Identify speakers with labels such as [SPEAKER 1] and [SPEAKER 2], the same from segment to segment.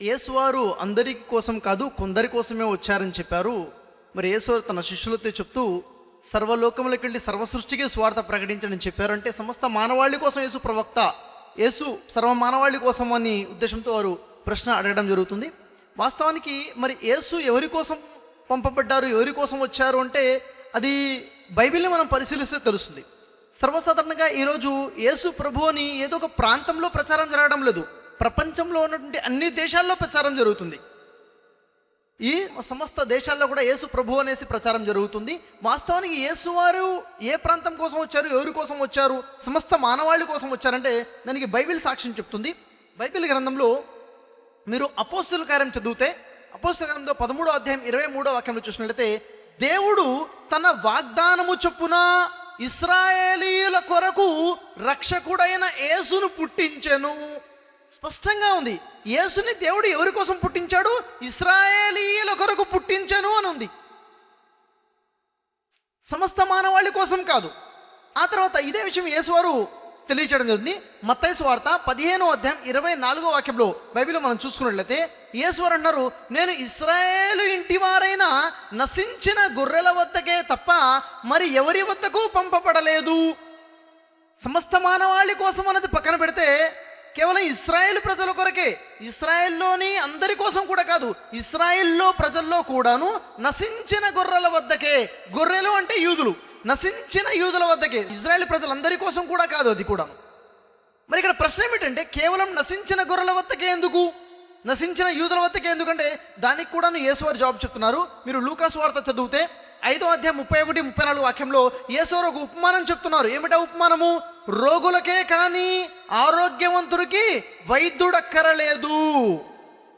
[SPEAKER 1] యేసువారు అందరి కోసం కాదు కొందరి కోసమే వచ్చారని చెప్పారు. మరి యేసువారు తన శిష్యులతో చెప్తూ సర్వలోకములకు వెళ్ళి సర్వ సృష్టికి స్వార్థ ప్రకటించని చెప్పారు అంటే సమస్త మానవాళి కోసం యేసు ప్రవక్త యేసు సర్వ మానవాళి కోసం అని ఉద్దేశంతో వారు ప్రశ్న అడగడం జరుగుతుంది. వాస్తవానికి మరి యేసు ఎవరి కోసం పంపబడ్డారు ఎవరి కోసం వచ్చారు అంటే అది బైబిల్ని మనం పరిశీలిస్తే తెలుస్తుంది. సర్వసాధారణంగా ఈరోజు యేసు ప్రభు అని ఏదో ఒక ప్రాంతంలో ప్రచారం జరగడం లేదు. ప్రపంచంలో ఉన్నటువంటి అన్ని దేశాల్లో ప్రచారం జరుగుతుంది. ఈ సమస్త దేశాల్లో కూడా యేసు ప్రభు అనేసి ప్రచారం జరుగుతుంది. వాస్తవానికి యేసువారు ఏ ప్రాంతం కోసం వచ్చారు ఎవరి కోసం వచ్చారు సమస్త మానవాళి కోసం వచ్చారంటే దానికి బైబిల్ సాక్ష్యం చెప్తుంది. బైబిల్ గ్రంథంలో మీరు అపోస్తుల కార్యం చదివితే అపోస్తుల గ్రంథంలో పదమూడో అధ్యాయం ఇరవై మూడో వాక్యంలో చూసినట్లయితే దేవుడు తన వాగ్దానము చొప్పున ఇస్రాయేలీయుల కొరకు రక్షకుడైన యేసును పుట్టించెను. స్పష్టంగా ఉంది. యేసుని దేవుడు ఎవరి కోసం పుట్టించాడు? ఇస్రాయేలీల కొరకు పుట్టించను అని ఉంది సమస్త మానవాళి కోసం కాదు. ఆ తర్వాత ఇదే విషయం యేసువారు తెలియచేయడం జరుగుతుంది. మత్తైసు వార్త పదిహేనో అధ్యాయం ఇరవై నాలుగో వాక్యంలో బైబిల్లో మనం చూసుకున్నట్లయితే యేసువారు అన్నారు నేను ఇస్రాయేలు ఇంటి వారైన నశించిన గొర్రెల వద్దకే తప్ప మరి ఎవరి వద్దకు పంపబడలేదు? సమస్త మానవాళి కోసం అన్నది పక్కన పెడితే కేవలం ఇస్రాయేల్ ప్రజల కొరకే. ఇస్రాయేల్లోని అందరి కోసం కూడా కాదు ఇస్రాయేల్లో ప్రజల్లో కూడాను నశించిన గొర్రెల వద్దకే. గొర్రెలు అంటే యూదులు. నశించిన యూదుల వద్దకే. ఇజ్రాయెల్ ప్రజలందరి కోసం కూడా కాదు అది కూడా మరి ఇక్కడ ప్రశ్న ఏమిటంటే కేవలం నశించిన గొర్రెల వద్దకే ఎందుకు? నశించిన యూదుల వద్దకే ఎందుకంటే దానికి కూడా యేసువారు జవాబు చెప్తున్నారు. మీరు లూకాస్ వార్త చదివితే ఐదో అధ్యాయం ముప్పై ఒకటి ముప్పై నాలుగు వాక్యంలో ఏసోరు ఒక ఉపమానం చెప్తున్నారు. ఏమిటా ఉపమానము? రోగులకే కానీ ఆరోగ్యవంతుడికి వైద్యుడక్కరలేదు.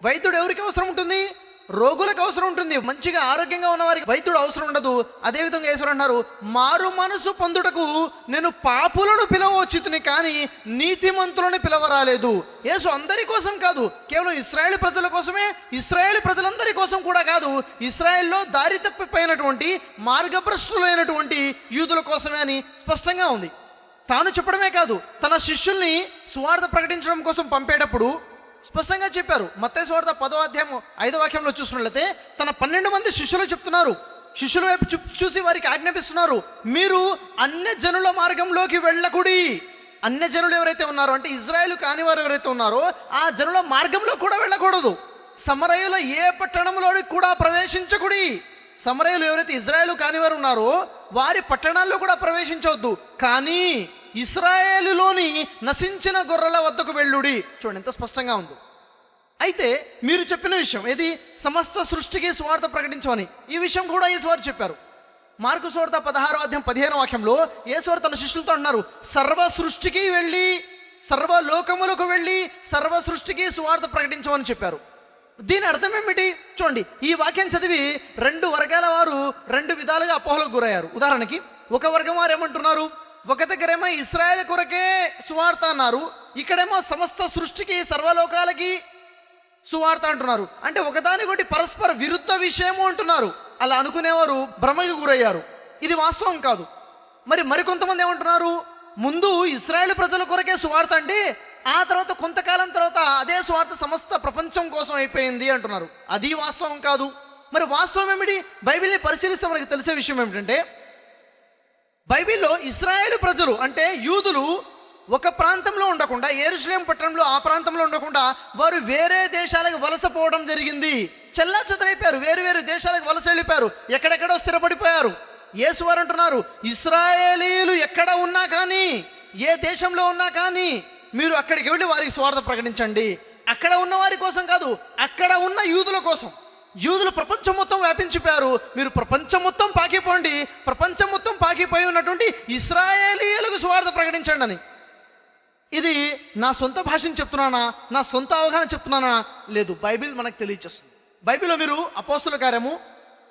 [SPEAKER 1] వైద్యుడు ఎవరికి అవసరం ఉంటుంది? రోగులకు అవసరం ఉంటుంది. మంచిగా ఆరోగ్యంగా ఉన్న వారికి వైద్యుడు అవసరం ఉండదు. అదేవిధంగా యేసు అన్నారు మారు మనసు పొందుటకు నేను పాపులను పిలవచ్చితిని కానీ నీతిమంతులను పిలవరాలేదు. యేసు అందరి కోసం కాదు కేవలం ఇస్రాయేల్ ప్రజల కోసమే ఇస్రాయేల్ ప్రజలందరి కోసం కూడా కాదు ఇస్రాయేల్లో దారి తప్పిపోయినటువంటి మార్గభ్రష్టులైనటువంటి యూదుల కోసమే అని స్పష్టంగా ఉంది. తాను చెప్పడమే కాదు తన శిష్యుల్ని స్వార్థ ప్రకటించడం కోసం పంపేటప్పుడు స్పష్టంగా చెప్పారు. మత్తయి సువార్త పదో అధ్యాయం ఐదో వాక్యంలో చూసినట్లయితే తన పన్నెండు మంది శిష్యులు చెప్తున్నారు. శిష్యుల వైపు చూసి వారికి ఆజ్ఞాపిస్తున్నారు. మీరు అన్య జనుల మార్గంలోకి వెళ్ళకుడి. అన్య జనులు ఎవరైతే ఉన్నారో అంటే ఇజ్రాయెల్ కాని వారు ఎవరైతే ఉన్నారో ఆ జనుల మార్గంలో కూడా వెళ్ళకూడదు. సమరయుల ఏ పట్టణంలోని కూడా ప్రవేశించకుడి. సమరయులు ఎవరైతే ఇజ్రాయేల్ కానివారు ఉన్నారో వారి పట్టణాల్లో కూడా ప్రవేశించవద్దు. కానీ ఇస్రాయేలులోని నశించిన గొర్రెల వద్దకు వెళ్ళుడి. చూడండి ఎంత స్పష్టంగా ఉంది. అయితే మీరు చెప్పిన విషయం ఏది? సమస్త సృష్టికి స్వార్థ ప్రకటించమని. ఈ విషయం కూడా యేసువారు చెప్పారు. మార్కు సువార్త పదహారో అధ్యాయం పదిహేను వాక్యంలో యేసువారు తన శిష్యులతో అన్నారు సర్వ సృష్టికి వెళ్ళి సర్వ లోకములకు వెళ్ళి సర్వ సృష్టికి సువార్త ప్రకటించమని చెప్పారు. దీని అర్థం ఏమిటి? చూడండి ఈ వాక్యం చదివి రెండు వర్గాల వారు రెండు విధాలుగా అపోహలకు గురయ్యారు. ఉదాహరణకి ఒక వర్గం వారు ఏమంటున్నారు? ఒక దగ్గరేమో ఇస్రాయల్ కొరకే సువార్త అన్నారు ఇక్కడేమో సమస్త సృష్టికి సర్వలోకాలకి సువార్త అంటున్నారు. అంటే ఒకదానికొకటి పరస్పర విరుద్ధ విషయము అంటున్నారు. అలా అనుకునేవారు భ్రమకి గురయ్యారు. ఇది వాస్తవం కాదు. మరి మరికొంతమంది ఏమంటున్నారు? ముందు ఇస్రాయేల్ ప్రజల కొరకే సువార్త అంటే ఆ తర్వాత కొంతకాలం తర్వాత అదే సువార్త సమస్త ప్రపంచం కోసం అయిపోయింది అంటున్నారు. అది వాస్తవం కాదు. మరి వాస్తవం ఏమిటి? బైబిల్ని పరిశీలిస్తే మనకి తెలిసే విషయం ఏమిటంటే బైబిల్లో ఇస్రాయేల్ ప్రజలు అంటే యూదులు ఒక ప్రాంతంలో ఉండకుండా ఏరుశ్లేం పట్టణంలో ఆ ప్రాంతంలో ఉండకుండా వారు వేరే దేశాలకు వలసపోవడం జరిగింది. చెల్లా చెదరైపోయారు వేరు వేరు దేశాలకు వలస వెళ్ళిపోయారు ఎక్కడెక్కడో స్థిరపడిపోయారు. యేసువారు అంటున్నారు ఇస్రాయేలీలు ఎక్కడ ఉన్నా కానీ ఏ దేశంలో ఉన్నా కానీ మీరు అక్కడికి వెళ్ళి వారికి స్వార్థ ప్రకటించండి. అక్కడ ఉన్న వారి కోసం కాదు అక్కడ ఉన్న యూదుల కోసం. యూదులు ప్రపంచం మొత్తం వ్యాపించిపోయారు. మీరు ప్రపంచం మొత్తం పాకిపోండి. ప్రపంచం మొత్తం పాకిపోయి ఉన్నటువంటి ఇస్రాయేలీలకు స్వార్థ ప్రకటించండి అని. ఇది నా సొంత భాషను చెప్తున్నానా? నా సొంత అవగాహన చెప్తున్నానా? లేదు బైబిల్ మనకు తెలియచేస్తుంది. బైబిల్లో మీరు అపోస్తుల కార్యము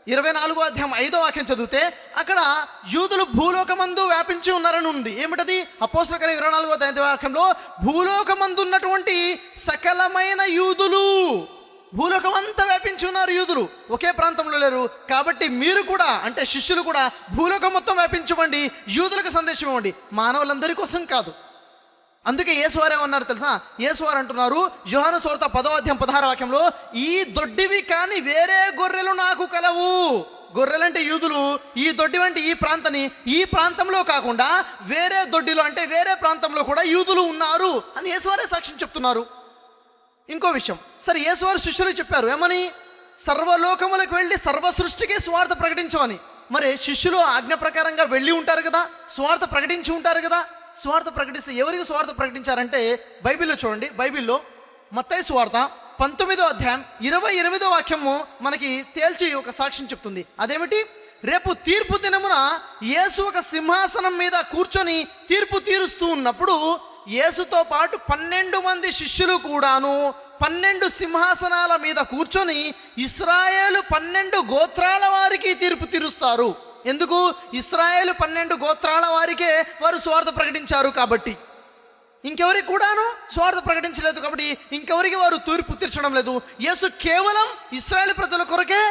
[SPEAKER 1] ఇరవై నాలుగో అధ్యాయం ఐదో వాక్యం చదివితే అక్కడ యూదులు భూలోకమందు వ్యాపించి ఉన్నారని ఉంది. ఏమిటది? అపోస్తుల కార్యం ఇరవై నాలుగో అధ్యాయ వాక్యంలో భూలోకమందు ఉన్నటువంటి సకలమైన యూదులు. భూలోకం అంతా వ్యాపించి ఉన్నారు యూదులు. ఒకే ప్రాంతంలో లేరు. కాబట్టి మీరు కూడా అంటే శిష్యులు కూడా భూలోకం మొత్తం వ్యాపించమండి యూదులకు సందేశం ఇవ్వండి. మానవులందరి కోసం కాదు. అందుకే ఏసువారు ఏమన్నారు తెలుసా? ఏసువారు అంటున్నారు యోహాను సోర్త పదవాధ్యం పదహార వాక్యంలో ఈ దొడ్డివి కానీ వేరే గొర్రెలు నాకు కలవు. గొర్రెలంటే యూదులు ఈ దొడ్డి వంటి ఈ ప్రాంతాన్ని ఈ ప్రాంతంలో కాకుండా వేరే దొడ్డిలో అంటే వేరే ప్రాంతంలో కూడా యూదులు ఉన్నారు అని యేసువారే సాక్ష్యం చెప్తున్నారు. ఇంకో విషయం. సరే యేసువారు శిష్యులు చెప్పారు ఏమని? సర్వలోకములకు వెళ్ళి సర్వ సృష్టికి స్వార్థ ప్రకటించమని. మరి శిష్యులు ఆజ్ఞ ప్రకారంగా వెళ్ళి ఉంటారు కదా? స్వార్థ ప్రకటించి ఉంటారు కదా? స్వార్థ ప్రకటిస్తే ఎవరికి స్వార్థ ప్రకటించారంటే బైబిల్లో చూడండి బైబిల్లో మత్తయ్య స్వార్థ పంతొమ్మిదో అధ్యాయం ఇరవై ఎనిమిదో వాక్యము మనకి తేల్చి ఒక సాక్ష్యం చెప్తుంది. అదేమిటి? రేపు తీర్పు దినమున యేసు ఒక సింహాసనం మీద కూర్చొని తీర్పు తీరుస్తూ ఉన్నప్పుడు యేసుతో పాటు పన్నెండు మంది శిష్యులు కూడాను పన్నెండు సింహాసనాల మీద కూర్చొని ఇస్రాయేలు పన్నెండు గోత్రాల వారికి తీర్పు తీరుస్తారు. ఎందుకు? ఇస్రాయేలు పన్నెండు గోత్రాల వారికే వారు స్వార్థ ప్రకటించారు కాబట్టి. ఇంకెవరికి కూడాను స్వార్థ ప్రకటించలేదు కాబట్టి ఇంకెవరికి వారు తూర్పు తీర్చడం లేదు. యేసు కేవలం ఇస్రాయేల్ ప్రజల కొరకే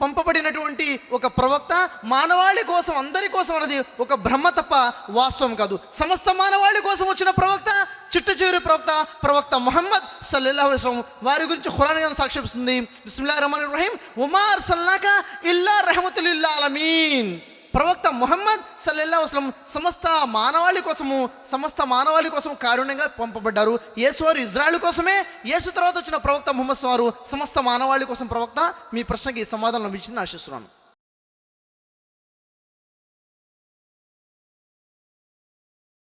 [SPEAKER 1] పంపబడినటువంటి ఒక ప్రవక్త మానవాళి కోసం అందరి కోసం అన్నది ఒక బ్రహ్మ తప్ప వాస్తవం కాదు. సమస్త మానవాళి కోసం వచ్చిన ప్రవక్త చిట్ట చివరి ప్రవక్త ప్రవక్త మొహమ్మద్ సల్లాహం వారి గురించి ఖురాన్ గ్రంథం సాక్షిస్తుంది బిస్మిల్లా రహమాన్ రహీం. ఉమార్ సల్లాక ఇల్లా రహమతుల్లా ఇల్లా అలమీన్ ప్రవక్త మొహమ్మద్ సల్లల్లా వసలం సమస్త మానవాళి కోసము సమస్త మానవాళి కోసం కారుణ్యంగా పంపబడ్డారు. యేసు వారు ఇజ్రాయల్ కోసమే యేసు తర్వాత వచ్చిన ప్రవక్త ముహమ్మద్ వారు సమస్త మానవాళి కోసం ప్రవక్త మీ ప్రశ్నకి సమాధానం ఇచ్చింది ఆశిస్తున్నాను.